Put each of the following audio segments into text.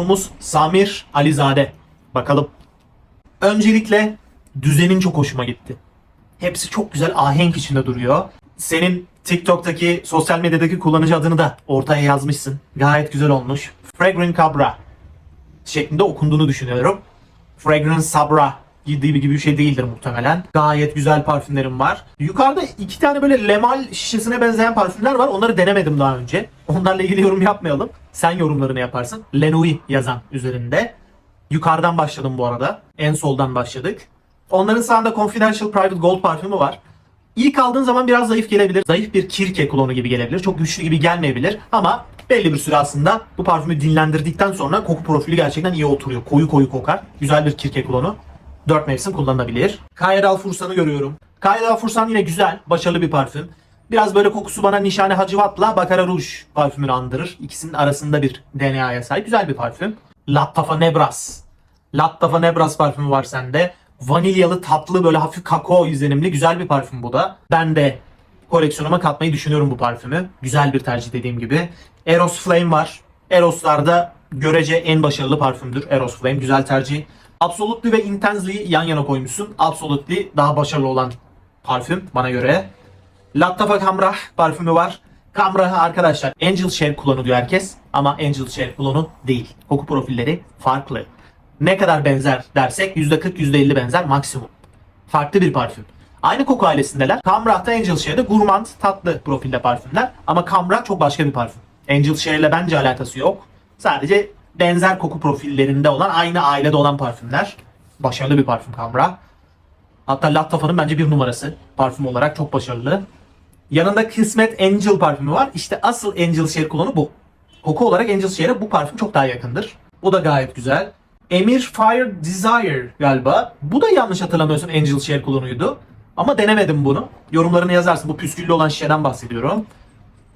Konuğumuz Samir Alizade. Bakalım. Öncelikle düzenin çok hoşuma gitti. Hepsi çok güzel ahenk içinde duruyor. Senin TikTok'taki sosyal medyadaki kullanıcı adını da ortaya yazmışsın. Gayet güzel olmuş. Fragrant Cabra şeklinde okunduğunu düşünüyorum. Fragrance Sabra gibi gibi bir şey değildir muhtemelen. Gayet güzel parfümlerim var. Yukarıda iki tane böyle lemal şişesine benzeyen parfümler var. Onları denemedim daha önce. Onlarla ilgili yorum yapmayalım. Sen yorumlarını yaparsın. Lenouille yazan üzerinde. Yukarıdan başladım bu arada. En soldan başladık. Onların sağında Confidential Private Gold parfümü var. İlk aldığın zaman biraz zayıf gelebilir. Zayıf bir kirke klonu gibi gelebilir. Çok güçlü gibi gelmeyebilir. Ama belli bir süre aslında bu parfümü dinlendirdikten sonra koku profili gerçekten iyi oturuyor. Koyu koyu kokar. Güzel bir kirke klonu. 4 mevsim kullanılabilir. Kayedal Fursan'ı görüyorum. Kayedal Fursan yine güzel, başarılı bir parfüm. Biraz böyle kokusu bana Nişane Hacivat'la Baccarat Rouge parfümünü andırır. İkisinin arasında bir DNA'ya sahip güzel bir parfüm. Lattafa Nebras. Lattafa Nebras parfümü var sende. Vanilyalı tatlı böyle hafif kakao izlenimli güzel bir parfüm bu da. Ben de koleksiyonuma katmayı düşünüyorum bu parfümü. Güzel bir tercih dediğim gibi. Eros Flame var. Eros'larda görece en başarılı parfümdür. Eros Flame güzel tercih. Absolutely ve Intensely'yi yan yana koymuşsun. Absolutely daha başarılı olan parfüm bana göre. Lattafa Kamrah parfümü var. Kamrah'ı arkadaşlar Angel Share kullanılıyor herkes ama Angel Share klonu değil. Koku profilleri farklı. Ne kadar benzer dersek %40 %50 benzer maksimum. Farklı bir parfüm. Aynı koku ailesindeler. Kamrah'ta Angel Share'de gurmand, tatlı profilde parfümler. Ama Kamrah çok başka bir parfüm. Angel Share ile bence alakası yok. Sadece benzer koku profillerinde olan, aynı ailede olan parfümler. Başarılı bir parfüm Kamrah. Hatta Lattafa'nın bence bir numarası. Parfüm olarak çok başarılı. Yanında Kısmet Angel parfümü var. İşte asıl Angel Share klonu bu. Koku olarak Angel Share'e bu parfüm çok daha yakındır. Bu da gayet güzel. Emir Fire Desire galiba. Bu da yanlış hatırlamıyorsam Angel Share klonuydu. Ama denemedim bunu. Yorumlarını yazarsın. Bu püsküllü olan şişeden bahsediyorum.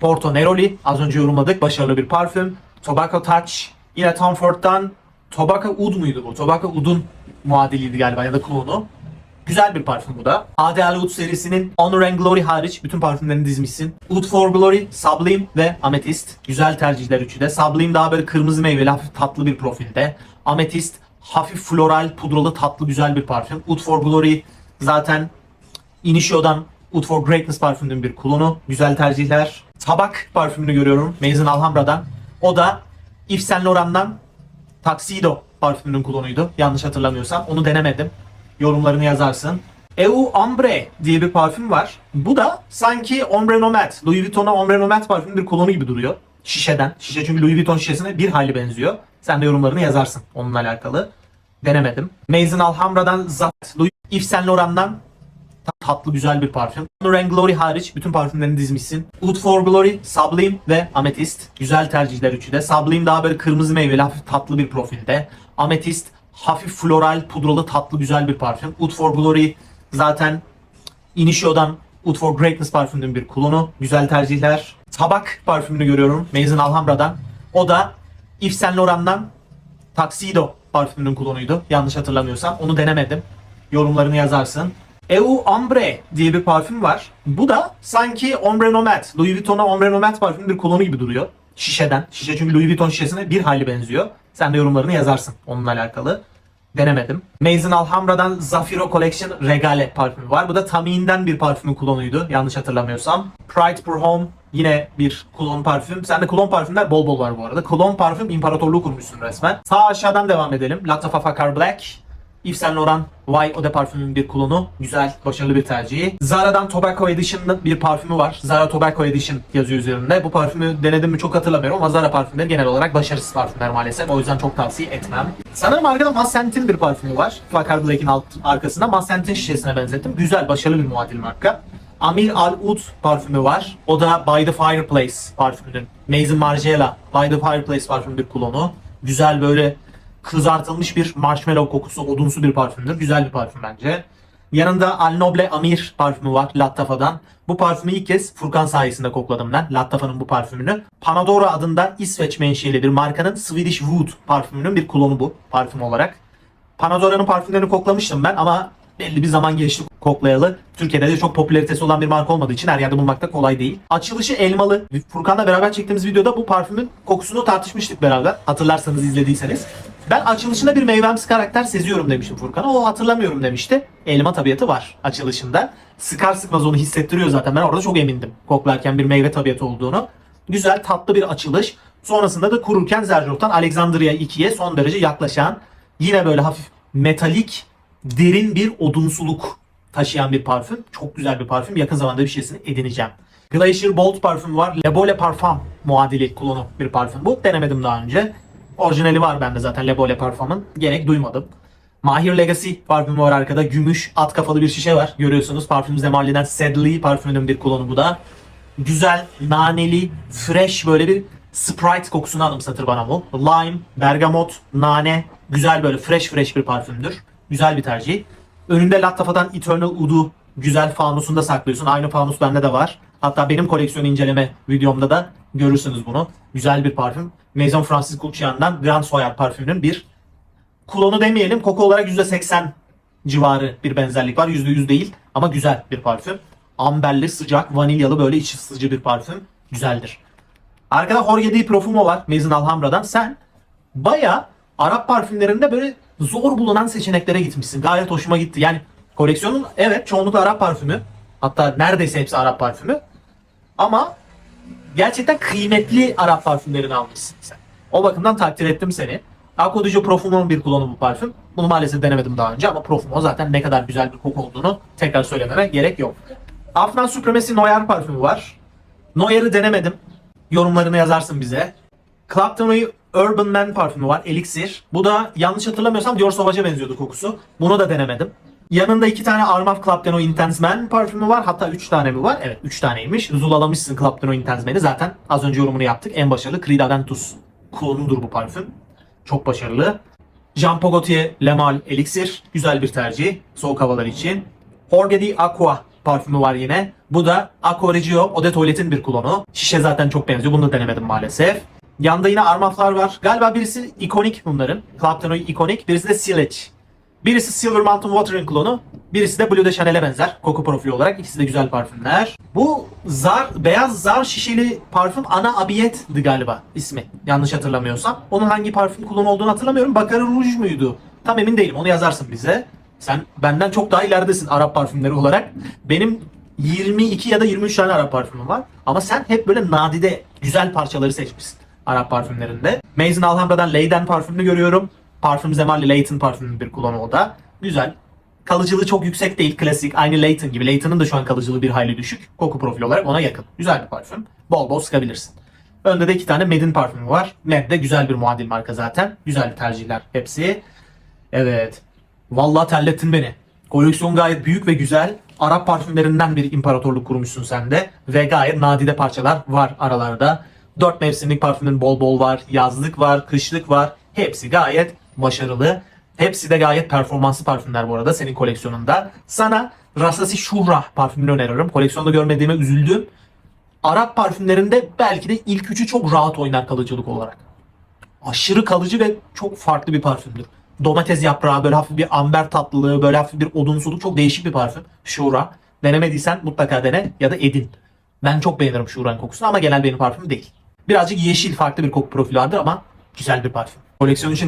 Porto Neroli az önce yorumladık. Başarılı bir parfüm. Tobacco Touch. Yine Tom Ford'dan Tobacco Oud muydu bu? Tobacco Oud'un muadiliydi galiba ya da klonu. Güzel bir parfüm bu da. ADL Oud serisinin Honor and Glory hariç bütün parfümlerini dizmişsin. Oud for Glory, Sublime ve Amethyst. Güzel tercihler üçü de. Sublime daha böyle kırmızı meyveli hafif tatlı bir profilde. Amethyst hafif floral, pudralı, tatlı güzel bir parfüm. Oud for Glory zaten Initio'dan Oud for Greatness parfümünün bir klonu. Güzel tercihler. Tabak parfümünü görüyorum. Maison Alhambra'dan. O da Yves Saint Laurent'dan Tuxedo parfümünün klonuydu. Yanlış hatırlamıyorsam. Onu denemedim. Yorumlarını yazarsın. EU Ombre diye bir parfüm var. Bu da sanki Ombre Nomad. Louis Vuitton'a Ombre Nomad parfümün bir klonu gibi duruyor. Şişeden. Şişe çünkü Louis Vuitton şişesine bir hali benziyor. Sen de yorumlarını yazarsın onunla alakalı. Denemedim. Maison Alhambra'dan Zat. Louis Yves Saint Laurent'dan tatlı güzel bir parfüm. Honor and Glory hariç bütün parfümlerini dizmişsin. Oud for Glory, Sublime ve Amethyst. Güzel tercihler üçü de. Sublime daha böyle kırmızı meyveli hafif tatlı bir profilde. Amethyst hafif floral, pudralı tatlı güzel bir parfüm. Oud for Glory zaten Initio'dan Oud for Greatness parfümünün bir klonu. Güzel tercihler. Tabak parfümünü görüyorum. Maison Alhambra'dan. O da Yves Saint Laurent'dan Tuxedo parfümünün klonuydu. Yanlış hatırlamıyorsam. Onu denemedim. Yorumlarını yazarsın. EU Ombre diye bir parfüm var. Bu da sanki Ombre Nomad. Louis Vuitton'a Ombre Nomad parfümün bir klonu gibi duruyor. Şişeden. Şişe çünkü Louis Vuitton şişesine bir hali benziyor. Sen de yorumlarını yazarsın onunla alakalı. Denemedim. Maison Alhambra'dan Zafiro Collection Regale parfümü var. Bu da Tamine'den bir parfümün klonuydu. Yanlış hatırlamıyorsam. Pride for Home yine bir klon parfüm. Sende klon parfümler bol bol var bu arada. Klon parfüm imparatorluğu kurmuşsun resmen. Sağ aşağıdan devam edelim. Lattafa Fakar Black. Yves Saint Laurent Why Eau de parfümün bir klonu. Güzel, başarılı bir tercihi. Zara'dan Tobacco Edition'ın bir parfümü var. Zara Tobacco Edition yazıyor üzerinde. Bu parfümü denedim mi çok hatırlamıyorum ama Zara parfümleri genel olarak başarısız parfümler maalesef. O yüzden çok tavsiye etmem. Sanırım arkada Massent'in bir parfümü var. Fakar Black'in alt, arkasında Massent'in şişesine benzettim. Güzel, başarılı bir muadil marka. Amir Al Oud parfümü var. O da By the Fireplace parfümünün. Maison Margiela By the Fireplace parfümün bir klonu. Güzel böyle kızartılmış bir marshmallow kokusu, odunsu bir parfümdür. Güzel bir parfüm bence. Yanında Al Noble Amir parfümü var Lattafa'dan. Bu parfümü ilk kez Furkan sayesinde kokladım ben. Lattafa'nın bu parfümünü. Panadora adında İsveç menşeli bir markanın Swedish Wood parfümünün bir klonu bu parfüm olarak. Panadora'nın parfümlerini koklamıştım ben ama belli bir zaman geçti koklayalı. Türkiye'de de çok popülaritesi olan bir marka olmadığı için her yerde bulmak da kolay değil. Açılışı elmalı. Furkan'la beraber çektiğimiz videoda bu parfümün kokusunu tartışmıştık beraber. Hatırlarsanız izlediyseniz. Ben açılışında bir meyvemsi karakter seziyorum demiştim Furkan'a. O hatırlamıyorum demişti. Elma tabiatı var açılışında. Sıkar sıkmaz onu hissettiriyor zaten. Ben orada çok emindim koklarken bir meyve tabiatı olduğunu. Güzel tatlı bir açılış. Sonrasında da kururken Zerjok'tan Alexandria 2'ye son derece yaklaşan yine böyle hafif metalik derin bir odunsuluk taşıyan bir parfüm. Çok güzel bir parfüm. Yakın zamanda bir şeysini edineceğim. Glacier Bold parfümü var. Le Beau Le Parfum muadili klonu bir parfüm bu. Denemedim daha önce. Orijinali var bende zaten Le Beau Le Parfum'un. Gerek duymadım. Mahir Legacy parfümü var arkada. Gümüş at kafalı bir şişe var. Görüyorsunuz parfüm Zemalli'den Sadly parfümünün bir klonu bu da. Güzel, naneli, fresh böyle bir Sprite kokusunu anımsatır bana bu. Lime, bergamot, nane. Güzel böyle fresh fresh bir parfümdür. Güzel bir tercih. Önünde Lattafa'dan Eternal Ud'u güzel fanusunda saklıyorsun. Aynı fanus bende de var. Hatta benim koleksiyon inceleme videomda da görürsünüz bunu. Güzel bir parfüm. Maison Francis Kurkdjian'dan Grand Soyer parfümünün bir klonu demeyelim. Koku olarak %80 civarı bir benzerlik var. %100 değil ama güzel bir parfüm. Amberli, sıcak, vanilyalı böyle içi ısıtıcı bir parfüm. Güzeldir. Arkada Jorge Di Profumo var Maison Alhambra'dan. Sen baya Arap parfümlerinde böyle zor bulunan seçeneklere gitmişsin. Gayet hoşuma gitti. Yani koleksiyonun evet çoğunlukla Arap parfümü. Hatta neredeyse hepsi Arap parfümü. Ama gerçekten kıymetli Arap parfümlerini almışsın sen. O bakımdan takdir ettim seni. Acqua di Profumo'nun bir bu parfüm. Bunu maalesef denemedim daha önce ama Profumo zaten ne kadar güzel bir koku olduğunu tekrar söylememe gerek yok. Afran Supremacy Noyer parfümü var. Noyer'ı denemedim. Yorumlarını yazarsın bize. Clapton'u Urban Man parfümü var. Elixir. Bu da yanlış hatırlamıyorsam Dior Sauvage'a benziyordu kokusu. Bunu da denemedim. Yanında iki tane Armaf Clapton Intense Man parfümü var. Hatta üç tane mi var? Evet üç taneymiş. Zulalamışsın Clapton Intense Man'i. Zaten az önce yorumunu yaptık. En başarılı Creed Aventus klonudur bu parfüm. Çok başarılı. Jean Paul Gaultier Le Mal Elixir. Güzel bir tercih. Soğuk havalar için. Jorge Di Aqua parfümü var yine. Bu da Aqua Regio Eau de Toilette'in bir klonu. Şişe zaten çok benziyor. Bunu da denemedim maalesef. Yanda yine armaflar var. Galiba birisi ikonik bunların. Clapton ikonik. Birisi de Sillage. Birisi Silver Mountain Water'ın klonu. Birisi de Blue de Chanel'e benzer. Koku profili olarak. İkisi de güzel parfümler. Bu zar, beyaz zar şişeli parfüm Ana Abiyet'di galiba ismi. Yanlış hatırlamıyorsam. Onun hangi parfüm klonu olduğunu hatırlamıyorum. Baccarat Rouge muydu? Tam emin değilim. Onu yazarsın bize. Sen benden çok daha ileridesin Arap parfümleri olarak. Benim 22 ya da 23 tane Arap parfümüm var. Ama sen hep böyle nadide güzel parçaları seçmişsin Arap parfümlerinde. Maison Alhambra'dan Leyden parfümünü görüyorum. Parfüm Zemalli Leighton parfümünün bir klonu o da. Güzel. Kalıcılığı çok yüksek değil. Klasik. Aynı Leighton gibi. Leighton'ın da şu an kalıcılığı bir hayli düşük. Koku profili olarak ona yakın. Güzel bir parfüm. Bol bol sıkabilirsin. Önde de iki tane Med'in parfümü var. Med de güzel bir muadil marka zaten. Güzel tercihler hepsi. Evet. Vallahi terlettin beni. Koleksiyon gayet büyük ve güzel. Arap parfümlerinden bir imparatorluk kurmuşsun sen de. Ve gayet nadide parçalar var aralarda. Dört mevsimlik parfümün bol bol var. Yazlık var, kışlık var. Hepsi gayet başarılı. Hepsi de gayet performanslı parfümler bu arada senin koleksiyonunda. Sana Rasasi Shura parfümünü öneririm. Koleksiyonda görmediğime üzüldüm. Arap parfümlerinde belki de ilk üçü çok rahat oynar kalıcılık olarak. Aşırı kalıcı ve çok farklı bir parfümdür. Domates yaprağı, böyle hafif bir amber tatlılığı, böyle hafif bir odunsuluk çok değişik bir parfüm. Shura. Denemediysen mutlaka dene ya da edin. Ben çok beğenirim Shura'nın kokusunu ama genel benim parfüm değil. Birazcık yeşil farklı bir koku profili vardır ama güzel bir parfüm. Koleksiyon için